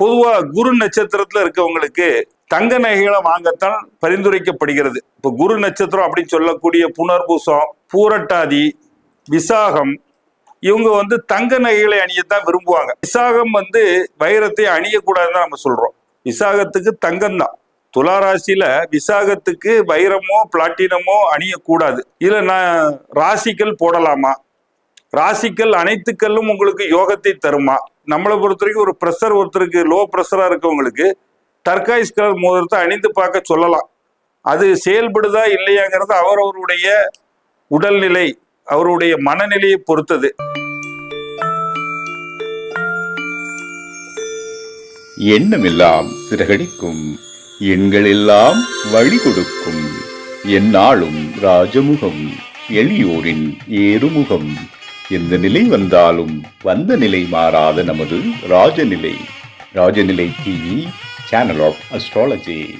பொதுவா குரு நட்சத்திரத்துல இருக்கவங்களுக்கு தங்க நகைகளை வாங்கத்தான் பரிந்துரைக்கப்படுகிறது. இப்போ குரு நட்சத்திரம் அப்படின்னு சொல்லக்கூடிய புனர்பூசம் பூரட்டாதி விசாகம் இவங்க வந்து தங்க நகைகளை அணியத்தான் விரும்புவாங்க. விசாகம் வந்து வைரத்தை அணியக்கூடாதுன்னு நம்ம சொல்றோம். விசாகத்துக்கு தங்கம் தான் துளாராசியில விசாகத்துக்கு வைரமோ பிளாட்டினமோ அணியக்கூடாது. இதுல நான் ராசிக்கல் போடலாமா? ராசிக்கல் அனைத்துக்கல்லும் உங்களுக்கு யோகத்தை தருமா? நம்மளை பொறுத்த வரைக்கும் ஒரு ப்ரெஷர் ஒருத்தருக்கு லோ ப்ரெஷரா இருக்கவங்களுக்கு டர்காய்ஸ் கலர் மோதிரத்தை அணிந்து பார்க்க சொல்லலாம். அது செயல்படுதா இல்லையாங்கிறது அவரவருடைய உடல்நிலை அவருடைய மனநிலையை பொறுத்தது. எண்ணமெல்லாம் சிறகடிக்கும் எண்களெல்லாம் வழி கொடுக்கும் எந்நாளும் ராஜமுகம் எளியோரின் ஏறுமுகம். எந்த நிலை வந்தாலும் வந்த நிலை மாறாத நமது Rajanilai. Rajanilai TV channel of astrology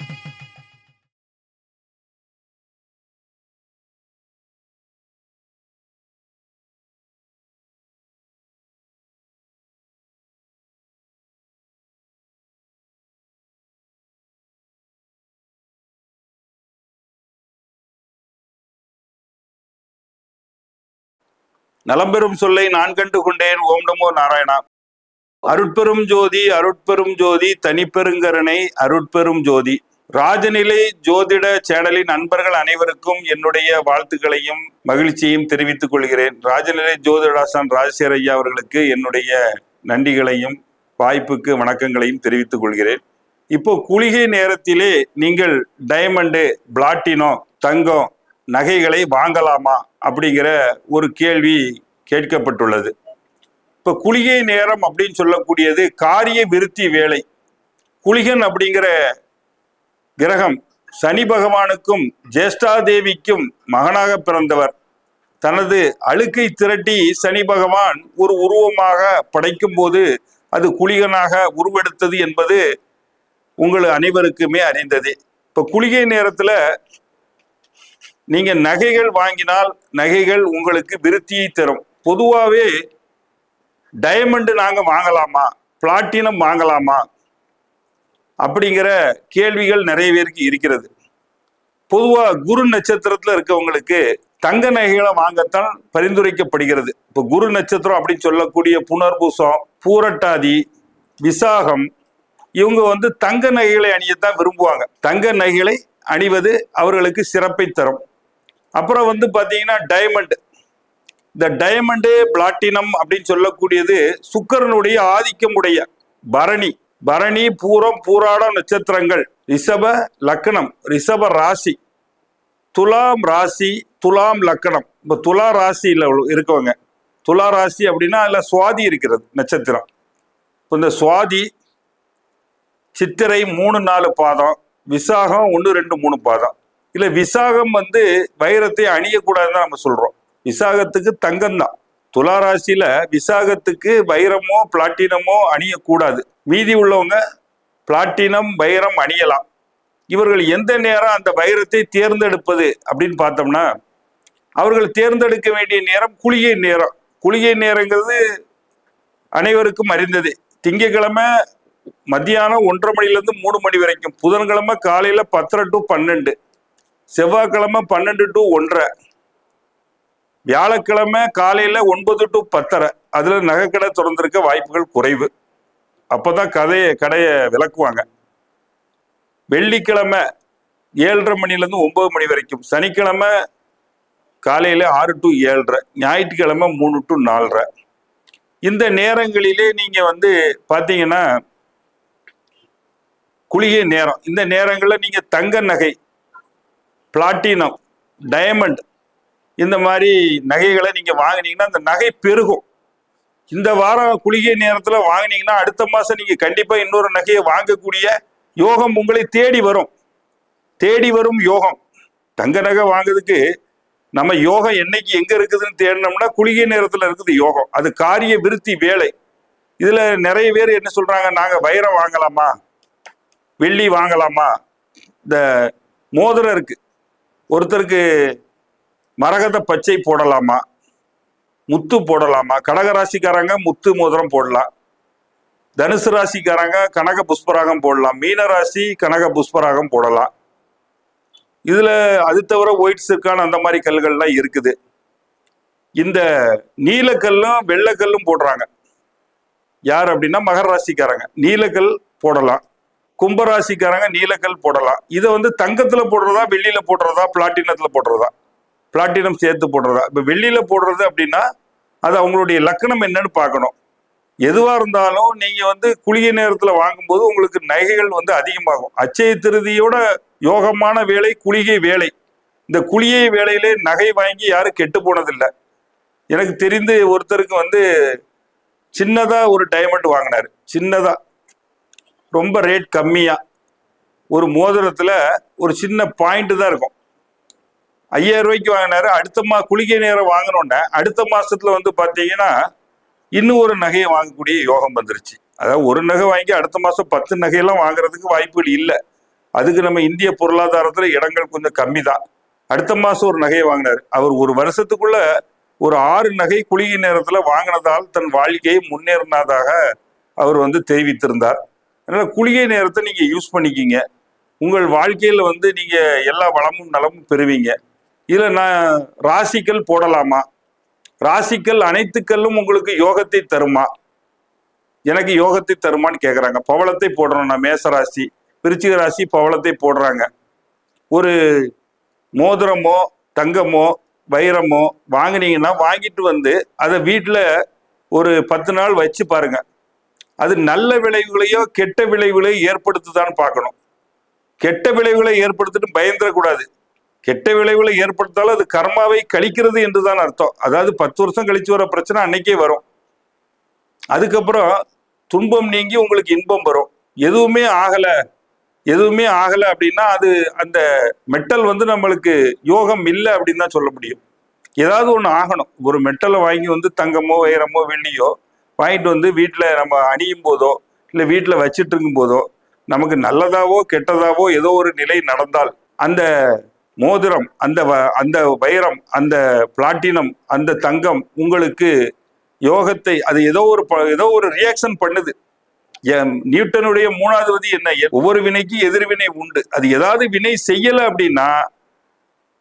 நலம்பெரும் சொல்லை நான் கண்டு கொண்டேன் ஓம் நமோ நாராயணா. அருட்பெரும் ஜோதி அருட்பெரும் ஜோதி தனிப்பெருங்கரணை அருட்பெரும் ஜோதி. ராஜநிலை ஜோதிட சேனலின் நண்பர்கள் அனைவருக்கும் என்னுடைய வாழ்த்துக்களையும் மகிழ்ச்சியையும் தெரிவித்துக் கொள்கிறேன். ராஜநிலை ஜோதிடாசன் ராஜசேகர் ஐயா அவர்களுக்கு என்னுடைய நன்றிகளையும் வாய்ப்புக்கு வணக்கங்களையும் தெரிவித்துக் கொள்கிறேன். இப்போ குளிகை நேரத்திலே நீங்கள் டைமண்டு பிளாட்டினோ தங்கம் நகைகளை வாங்கலாமா அப்படிங்கிற ஒரு கேள்வி கேட்கப்பட்டுள்ளது. இப்போ குளிகை நேரம் அப்படின்னு சொல்லக்கூடியது காரிய விருத்தி வேலை. குளிகன் அப்படிங்கிற கிரகம் சனி பகவானுக்கும் ஜேஷ்டாதேவிக்கும் மகனாக பிறந்தவர். தனது அழுக்கை திரட்டி சனி பகவான் ஒரு உருவமாக படைக்கும் போது அது குளிகனாக உருவெடுத்தது என்பது உங்கள் அனைவருக்குமே அறிந்ததே. இப்போ குளிகை நேரத்துல நீங்க நகைகள் வாங்கினால் நகைகள் உங்களுக்கு விருத்தியை தரும். பொதுவாகவே டைமண்ட் நாங்க வாங்கலாமா? பிளாட்டினம் வாங்கலாமா? அப்படிங்கிற கேள்விகள் நிறைய பேருக்கு இருக்கிறது. பொதுவா குரு நட்சத்திரத்துல இருக்கவங்களுக்கு தங்க நகைகளை வாங்கத்தான் பரிந்துரைக்கப்படுகிறது. இப்போ குரு நட்சத்திரம் அப்படின்னு சொல்லக்கூடிய புனர்பூசம் பூரட்டாதி விசாகம் இவங்க வந்து தங்க நகைகளை அணியத்தான் விரும்புவாங்க. தங்க நகைகளை அணிவது அவர்களுக்கு சிறப்பை தரும். அப்புறம் வந்து பார்த்தீங்கன்னா டைமண்ட் இந்த டைமண்டு பிளாட்டினம் அப்படின்னு சொல்லக்கூடியது சுக்கரனுடைய ஆதிக்கம் உடைய பரணி. பரணி பூரம் பூராடம் நட்சத்திரங்கள். ரிஷப லக்கணம் ரிஷப ராசி. துலாம் ராசி துலாம் லக்கணம். இப்போ துலா ராசியில் இருக்கவங்க. துலா ராசி அப்படின்னா அதில் சுவாதி இருக்கிறது நட்சத்திரம். இப்போ இந்த சுவாதி சித்திரை மூணு நாலு பாதம். விசாகம் ஒன்று ரெண்டு மூணு பாதம். இல்லை விசாகம் வந்து வைரத்தை அணியக்கூடாதுன்னு நம்ம சொல்றோம். விசாகத்துக்கு தங்கம் தான் துலா ராசியில விசாகத்துக்கு வைரமோ பிளாட்டினமோ அணியக்கூடாது. மீதி உள்ளவங்க பிளாட்டினம் வைரம் அணியலாம். இவர்கள் எந்த நேரம் அந்த வைரத்தை தேர்ந்தெடுப்பது அப்படின்னு பார்த்தோம்னா அவர்கள் தேர்ந்தெடுக்க வேண்டிய நேரம் குளிகை நேரம். குளிகை நேரங்கிறது அனைவருக்கும் அறிந்ததே. திங்கக்கிழமை மத்தியானம் ஒன்றரை மணிலேருந்து மூணு மணி வரைக்கும். புதன்கிழமை காலையில் பத்தரை டு பன்னெண்டு. செவ்வாய்க்கிழமை பன்னெண்டு டு ஒன்றரை. வியாழக்கிழமை காலையில் ஒன்பது டு பத்தரை. அதில் நகைக்கடை திறந்திருக்க வாய்ப்புகள் குறைவு. அப்போ தான் கதையை கடையை விளக்குவாங்க. வெள்ளிக்கிழமை ஏழரை மணிலேருந்து ஒன்பது மணி வரைக்கும். சனிக்கிழமை காலையில் ஆறு டு ஏழரை. ஞாயிற்றுக்கிழமை மூணு டு நாலரை. இந்த நேரங்களிலே நீங்கள் வந்து பார்த்தீங்கன்னா குளிகை நேரம். இந்த நேரங்களில் நீங்கள் தங்க நகை பிளாட்டினம் டயமண்ட் இந்த மாதிரி நகைகளை நீங்கள் வாங்கினீங்கன்னா அந்த நகை பெருகும். இந்த வாரம் குளிகை நேரத்தில் வாங்கினீங்கன்னா அடுத்த மாதம் நீங்கள் கண்டிப்பாக இன்னொரு நகையை வாங்கக்கூடிய யோகம் உங்களை தேடி வரும். தேடி வரும் யோகம். தங்க நகை வாங்குறதுக்கு நம்ம யோகம் என்னைக்கு எங்கே இருக்குதுன்னு தேடினோம்னா குளிகை நேரத்தில் இருக்குது யோகம். அது காரிய விருத்தி வேலை. இதில் நிறைய பேர் என்ன சொல்கிறாங்க நாங்கள் வைரம் வாங்கலாமா? வெள்ளி வாங்கலாமா? இந்த மோதிரம் இருக்குது ஒருத்தருக்கு மரகத பச்சை போடலாமா? முத்து போடலாமா? கடகராசிக்காரங்க முத்து மோதிரம் போடலாம். தனுசு ராசிக்காரங்க கனக புஷ்பராகம் போடலாம். மீன ராசி கனக புஷ்பராகம் போடலாம். இதில் அது தவிர ஒயிட் சிற்கான் அந்த மாதிரி கல்கள்லாம் இருக்குது. இந்த நீலக்கல்லும் வெள்ளைக்கல்லும் போடுறாங்க. யார் அப்படின்னா மகர ராசிக்காரங்க. நீலக்கல் போடலாம். கும்பராசிக்காரங்க நீலக்கல் போடலாம். இதை வந்து தங்கத்துல போடுறதா வெள்ளியில போடுறதா பிளாட்டினத்துல போடுறதா? பிளாட்டினம் சேர்த்து போடுறதா? இப்ப வெள்ளியில போடுறது அப்படின்னா அது அவங்களுடைய லக்கணம் என்னன்னு பார்க்கணும். எதுவா இருந்தாலும் நீங்க வந்து குளிகை நேரத்துல வாங்கும்போது உங்களுக்கு நகைகள் வந்து அதிகமாகும். அச்சய திருதியோட யோகமான வேலை குளிகை வேலை. இந்த குளிகை வேலையிலே நகை வாங்கி யாரும் கெட்டு போனதில்லை. எனக்கு தெரிந்து ஒருத்தருக்கு வந்து சின்னதா ஒரு டைமண்ட் வாங்கினாரு. சின்னதா. ரொம்ப ரேட் கம்மியாக ஒரு மோதிரத்தில் ஒரு சின்ன பாயிண்ட் தான் இருக்கும். ஐயாயிரம் ரூபாய்க்கு வாங்கினாரு. அடுத்த மா குளிகை நேரம் வாங்கினோன்னே அடுத்த மாதத்தில் வந்து பார்த்தீங்கன்னா இன்னும் ஒரு நகையை வாங்கக்கூடிய யோகம் வந்துருச்சு. அதாவது ஒரு நகை வாங்கி அடுத்த மாதம் பத்து நகையெல்லாம் வாங்குறதுக்கு வாய்ப்புகள் இல்லை. அதுக்கு நம்ம இந்திய பொருளாதாரத்தில் இடங்கள் கொஞ்சம் கம்மி தான். அடுத்த மாதம் ஒரு நகையை வாங்கினார். அவர் ஒரு வருஷத்துக்குள்ள ஒரு ஆறு நகை குளிகை நேரத்தில் வாங்கினதால் தன் வாழ்க்கையை முன்னேறினதாக அவர் வந்து தெரிவித்திருந்தார். அதனால குளிகை நேரத்தை நீங்க யூஸ் பண்ணிக்கிங்க. உங்கள் வாழ்க்கையில வந்து நீங்க எல்லா வளமும் நலமும் பெறுவீங்க. இதில் நான் ராசிக்கல் போடலாமா? ராசிக்கல் அனைத்துக்கல்லும் உங்களுக்கு யோகத்தை தருமா? எனக்கு யோகத்தை தருமான்னு கேட்குறாங்க பவளத்தை போடுறோம் நான் மேச ராசி. விருச்சிக ராசி பவளத்தை போடுறாங்க. ஒரு மோதிரமோ தங்கமோ வைரமோ வாங்கினீங்கன்னா வாங்கிட்டு வந்து அதை வீட்டில் ஒரு பத்து நாள் வச்சு பாருங்கள் அது நல்ல விளைவுகளையோ கெட்ட விளைவுகளையோ ஏற்படுத்துதான்னு பார்க்கணும். கெட்ட விளைவுகளை ஏற்படுத்திட்டு பயந்துடக்கூடாது கெட்ட விளைவுகளை ஏற்படுத்தாலும் அது கர்மாவை கழிக்கிறது என்றுதான் அர்த்தம். அதாவது பத்து வருஷம் கழிச்சு வர பிரச்சனை அன்னைக்கே வரும். அதுக்கப்புறம் துன்பம் நீங்கி உங்களுக்கு இன்பம் வரும். எதுவுமே ஆகலை. எதுவுமே ஆகலை அப்படின்னா அது அந்த மெட்டல் வந்து நம்மளுக்கு யோகம் இல்லை அப்படின்னு தான் சொல்ல முடியும். ஏதாவது ஒன்று ஆகணும். ஒரு மெட்டலை வாங்கி வந்து தங்கமோ வைரமோ வெள்ளியோ வாங்கிட்டு வந்து வீட்டில் நம்ம அணியும் போதோ இல்லை வீட்டில் வச்சிட்டு இருக்கும் போதோ நமக்கு நல்லதாவோ கெட்டதாவோ ஏதோ ஒரு நிலை நடந்தால் அந்த மோதிரம் அந்த வ- அந்த வைரம் அந்த பிளாட்டினம் அந்த தங்கம் உங்களுக்கு யோகத்தை அது ஏதோ ஒரு ப- ஏதோ ஒரு ரியாக்ஷன் பண்ணுது. நியூட்டனுடைய மூணாவது விதி என்ன? ஒவ்வொரு வினைக்கு எதிர்வினை உண்டு. அது ஏதாவது வினை செய்யலை அப்படின்னா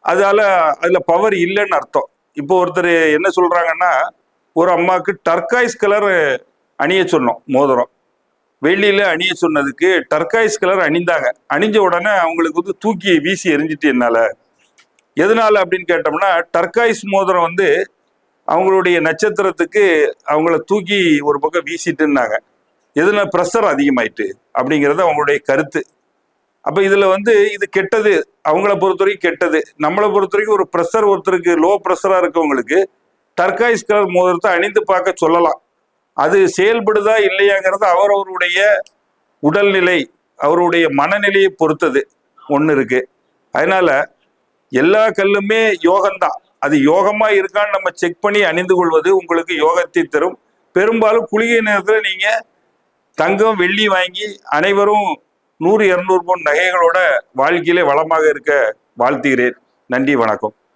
அதால அதில் பவர் இல்லைன்னு அர்த்தம். இப்போ ஒருத்தர் என்ன சொல்கிறாங்கன்னா ஒரு அம்மாவுக்கு டர்காய்ஸ் கலர் அணிய சொன்னோம் மோதிரம். வெள்ளியில் அணிய சொன்னதுக்கு டர்காய்ஸ் கலர் அணிந்தாங்க. அணிஞ்ச உடனே அவங்களுக்கு வந்து தூக்கி வீசி எரிஞ்சிட்டு என்னால. எதனால அப்படின்னு கேட்டோம்னா டர்காய்ஸ் மோதிரம் வந்து அவங்களுடைய நட்சத்திரத்துக்கு அவங்கள தூக்கி ஒரு பக்கம் வீசிட்டுன்னாங்க. எதுனா ப்ரெஷர் அதிகமாயிட்டு அப்படிங்கிறது அவங்களுடைய கருத்து. அப்போ இதில் வந்து இது கெட்டது அவங்கள பொறுத்த வரைக்கும் கெட்டது. நம்மளை பொறுத்த வரைக்கும் ஒரு ப்ரெஷர் ஒருத்தருக்கு லோ ப்ரெஷராக இருக்கவங்களுக்கு டர்காய்ஸ் கலர் மோதிரத்தை அணிந்து பார்க்க சொல்லலாம். அது செயல்படுதா இல்லையாங்கிறது அவரவருடைய உடல்நிலை அவருடைய மனநிலையை பொறுத்தது. ஒன்று இருக்கு. அதனால எல்லா கல்லுமே யோகம்தான். அது யோகமா இருக்கான்னு நம்ம செக் பண்ணி அணிந்து கொள்வது உங்களுக்கு யோகத்தை தரும். பெரும்பாலும் குளிகை நேரத்தில் நீங்க தங்கம் வெள்ளி வாங்கி அனைவரும் நூறு இரநூறு பவுன் நகைகளோட வாழ்க்கையிலே வளமாக இருக்க வாழ்த்துகிறேன். நன்றி வணக்கம்.